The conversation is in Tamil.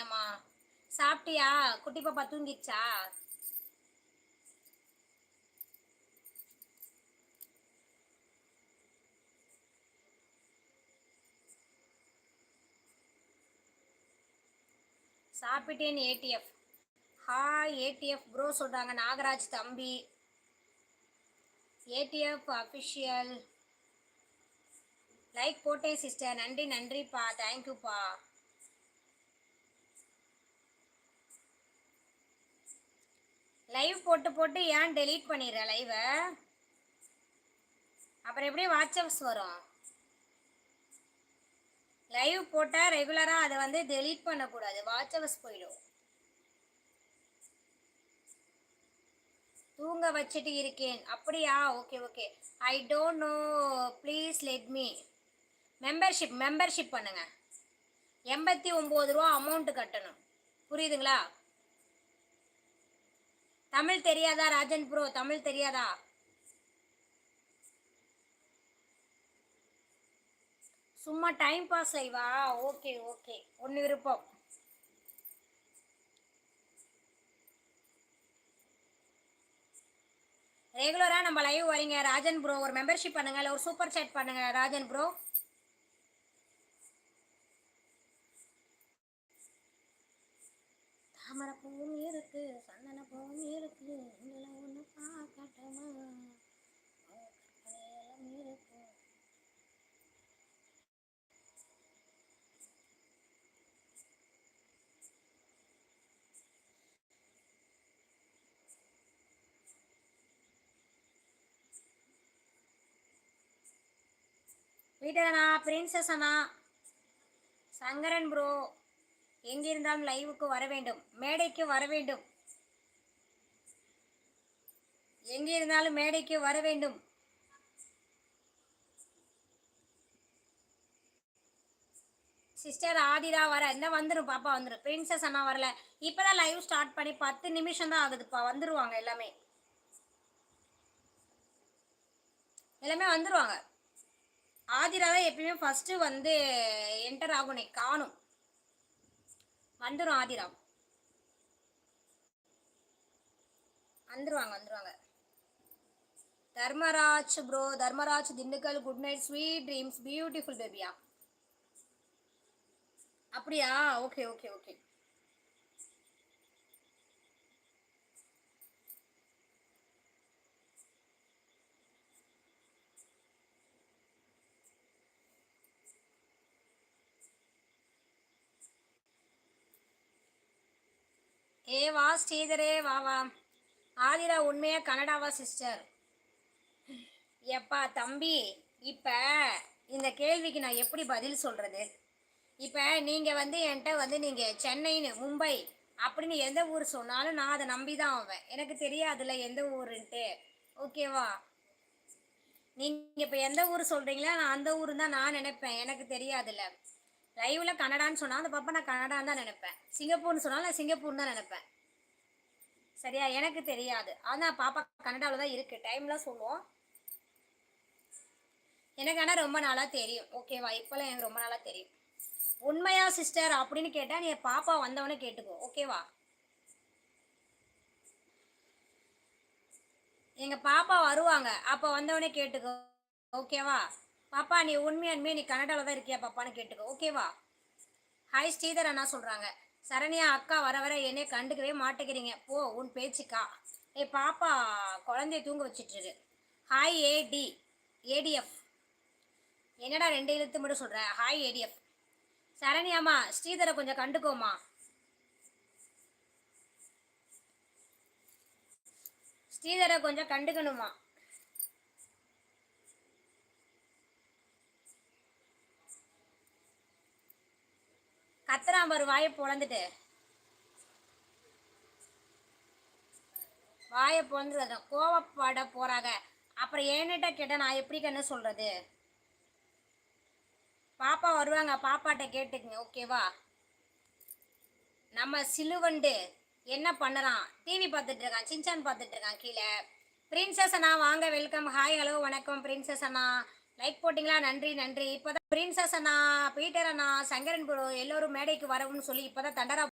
சரண்யாமா சாப்பிட்டியா? குட்டி பாப்பா தூங்கிடுச்சா? சாப்பிட்டேன் ஏடிஎஃப் ஹாய் ஏடிஎஃப் ப்ரோ சொல்கிறாங்க நாகராஜ் தம்பி. ஏடிஎஃப் அஃபிஷியல் லைக் போட்டேன் சிஸ்டர் நன்றி நன்றிப்பா. தேங்க்யூப்பா லைவ் போட்டு போட்டு ஏன் டெலீட் பண்ணிடுற லைவை அப்புறம் எப்படி வாட்ஸ்அப்ஸ் வரும்? லைவ் போட்டால் ரெகுலராக அதை வந்து டெலீட் பண்ணக்கூடாது. வாட்ஸ்அப்ஸ் போயிடும். தூங்க வச்சுட்டு இருக்கேன். அப்படியா? Okay okay I don't know please let me membership membership பண்ணுங்க. எண்பத்தி ஒம்பது ரூபா அமௌண்ட்டு கட்டணும். புரியுதுங்களா? தமிழ் தெரியாதா ராஜன் ப்ரோ தமிழ் தெரியாதா? சும்மா டைம் பாஸ் லைவா ஓகே ஓகே ஒன்று விருப்பம். ரெகுலராக நம்ம லைவ் வரீங்க ராஜன் ப்ரோ ஒரு மெம்பர்ஷிப் பண்ணுங்க. இல்லை ஒரு சூப்பர் சேட் பண்ணுங்க ராஜன் ப்ரோ தாமரை பூவும் இருக்கு சந்தன பூவும் இருக்கு உங்களை ஒன்று பார்க்கட்டுமா? கற்பனையெல்லாம் இருக்கு. வீட்டில் அண்ணா பிரின்சஸ் அண்ணா. சங்கரன் ப்ரோ எங்கிருந்தாலும் லைவுக்கு வர வேண்டும். மேடைக்கு வர வேண்டும். எங்கிருந்தாலும் மேடைக்கு வர வேண்டும். சிஸ்டர் ஆதிரா வர இந்த வந்துடும் பாப்பா வந்துடும் பிரின்சஸ் அண்ணா வரல. இப்போதான் லைவ் ஸ்டார்ட் பண்ணி பத்து நிமிஷம் தான் ஆகுதுப்பா வந்துருவாங்க எல்லாமே. எல்லாமே வந்துருவாங்க. ஆதிரா தான் எப்பயுமே ஃபஸ்ட்டு வந்து என்டர் ஆகும் நீ காணும். வந்துடும் ஆதிராம். வந்துருவாங்க வந்துருவாங்க. Dharmaraj bro Dharmaraj Dindigul good night sweet dreams beautiful பேபியா அப்படியா? Okay okay okay. ஏ வா ஸ்ரீதரே வா வா. ஆதிரா உண்மையாக கனடாவா சிஸ்டர் எப்பா தம்பி இப்போ இந்த கேள்விக்கு நான் எப்படி பதில் சொல்கிறது இப்போ நீங்கள் வந்து என்கிட்ட வந்து நீங்கள் சென்னைன்னு மும்பை அப்படின்னு எந்த ஊர் சொன்னாலும் நான் அதை நம்பி தான் ஆவேன். எனக்கு தெரியாதுல்ல எந்த ஊருன்ட்டு. ஓகேவா நீங்கள் இப்போ எந்த ஊர் சொல்கிறீங்களோ நான் அந்த ஊர் தான் நான் நினைப்பேன். எனக்கு தெரியாதுல்ல. லைவ்ல கனடான்னு சொன்னால் அந்த பாப்பா நான் கனடான்னு தான் நினைப்பேன். சிங்கப்பூர்னு சொன்னாலும் நான் சிங்கப்பூர்னு தான் நினைப்பேன். சரியா? எனக்கு தெரியாது. ஆனால் பாப்பா கனடாவில் தான் இருக்குது டைம்லாம் சொல்லுவோம். எனக்கு ஆனால் ரொம்ப நாளாக தெரியும். ஓகேவா இப்போல்லாம் எனக்கு ரொம்ப நாளாக தெரியும். உண்மையா சிஸ்டர் அப்படின்னு கேட்டால் நீ பாப்பா வந்தவொடனே கேட்டுக்கோ. ஓகேவா எங்கள் பாப்பா வருவாங்க. அப்போ வந்தவொடனே கேட்டுக்கோ. ஓகேவா பாப்பா நீ உண்மையானுமே நீ கனடாவில் தான் இருக்கியா பாப்பான்னு கேட்டுக்கோ ஓகேவா? ஹாய் ஸ்ரீதர் அண்ணா சொல்கிறாங்க சரண்யா அக்கா வர வர என்னை கண்டுக்கவே மாட்டேங்கிறீங்க. போ உன் பேச்சுக்கா. ஏ பாப்பா குழந்தைய தூங்க வச்சிட்ருக்கு ஹாய் ஏடி ஏடிஎஃப் என்னடா ரெண்டு எழுத்து மட்டும் சொல்கிற ஹாய் ஏடிஎஃப் சரண்யாம்மா ஸ்ரீதரை கொஞ்சம் கண்டுக்கோமா ஸ்ரீதரை கொஞ்சம் கண்டுக்கணுமா கத்துறான் பாரு வாயை பொழந்துட்டு. வாயை பொழந்து கோவப்பட போறாங்க. அப்புறம் ஏன்னிட்ட கேட்ட நான் எப்படி கண்ணு சொல்றது? பாப்பா வருவாங்க. பாப்பாட்ட கேட்டுக்குங்க ஓகேவா நம்ம சிலுவண்டு என்ன பண்ணுறான்? டிவி பார்த்துட்டு இருக்கான் சின்சான் பார்த்துட்டு இருக்கான் கீழே. பிரின்சஸ் அண்ணா வாங்க வெல்கம் ஹாய் ஹலோ வணக்கம் பிரின்சஸ் அண்ணா. லைக் போட்டிங்களா? நன்றி நன்றி. இப்போ பிரின்சஸ் அண்ணா பீட்டர் அண்ணா சங்கரன் ப்ரோ எல்லோரும் மேடைக்கு வரவும்னு சொல்லி இப்போதான் தண்டரா